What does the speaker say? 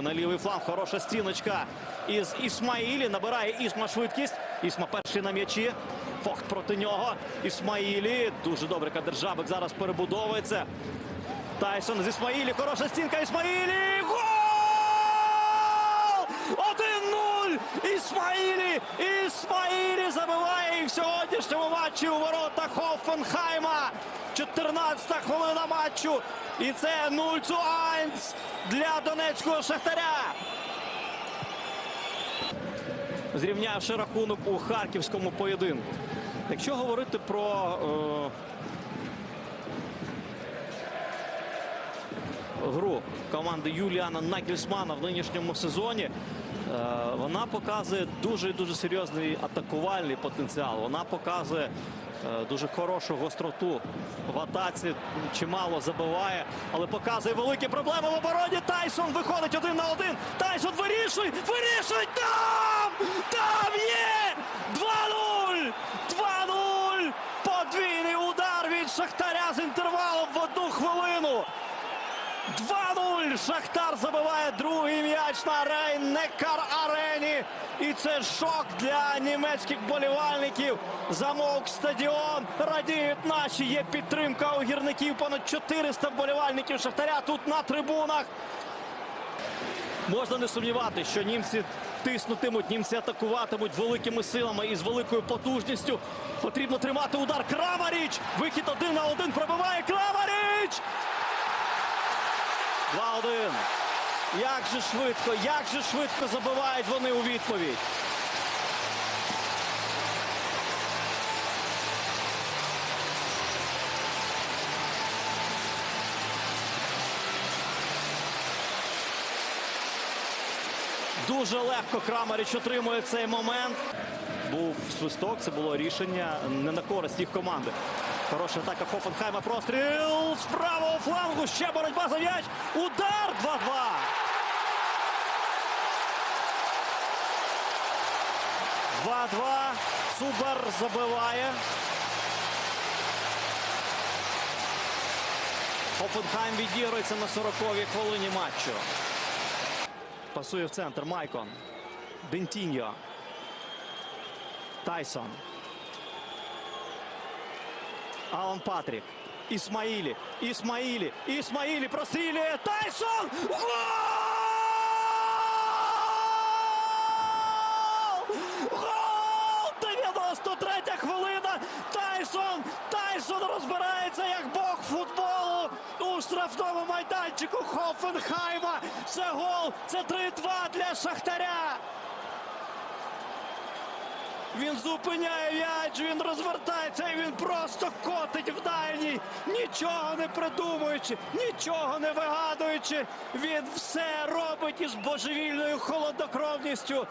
На лівий фланг хороша стіночка із Ісмаїлі. Набирає Ісма швидкість. Ісма перший на м'ячі. Фохт проти нього. Ісмаїлі. Дуже добре Кадержабик зараз перебудовується. Тайсон з Ісмаїлі. Хороша стінка Ісмаїлі. Гол! Ісмаїлі! Ісмаїлі забиває і в сьогоднішньому матчі у воротах Хофенхайма. 14-та хвилина матчу. І це 0-1 для донецького шахтаря. Зрівнявши рахунок у харківському поєдинку. Якщо говорити про е, гру команди Юліана Нагельсмана в нинішньому сезоні, вона показує дуже дуже серйозний атакувальний потенціал. Вона показує е, дуже хорошу гостроту в атаці, чимало забиває, але показує великі проблеми в обороні. Тайсон виходить один на один. Тайсон вирішує! Вирішує! Там! Там є! 2-0! 2-0! Подвійний удар від Шахтаря з інтервалом в одну хвилину. 2-0. Шахтар забиває другий м'яч на Рейн-Некар арені. І це шок для німецьких болівальників. Замовк стадіон. Радіють наші. Є підтримка у гірників. Понад 400 болівальників Шахтаря тут на трибунах. Можна не сумнівати, що німці тиснутимуть, німці атакуватимуть великими силами і з великою потужністю. Потрібно тримати удар. Крамаріч! Вихід один на один пробиває Крамаріч! 2-1. Як же швидко, як же швидко забивають вони у відповідь. Дуже легко Крамаріч отримує цей момент. Був свисток, це було рішення не на користь їх команди. Хороша атака Хофенхайма. Простріл з правого флангу. Ще боротьба за м'яч. Удар 2-2. Два-два. Цубер забиває. Хофенхайм відігрується на 40-й хвилині матчу. Пасує в центр Майкон. Бентіньо. Тайсон. Алан Патрік. Ісмаїлі. Ісмаїлі. Ісмаїлі прострілює. Тайсон! Гол! Гол! 93 хвилина. Тайсон! Тайсон розбирається як бог футболу у штрафному майданчику Хофенхайма. Це гол. Це 3-2 для Шахтаря. Він зупиняє м'яч, він розвертається і він просто котить в дальній, нічого не придумуючи, нічого не вигадуючи. Він все робить із божевільною холоднокровністю.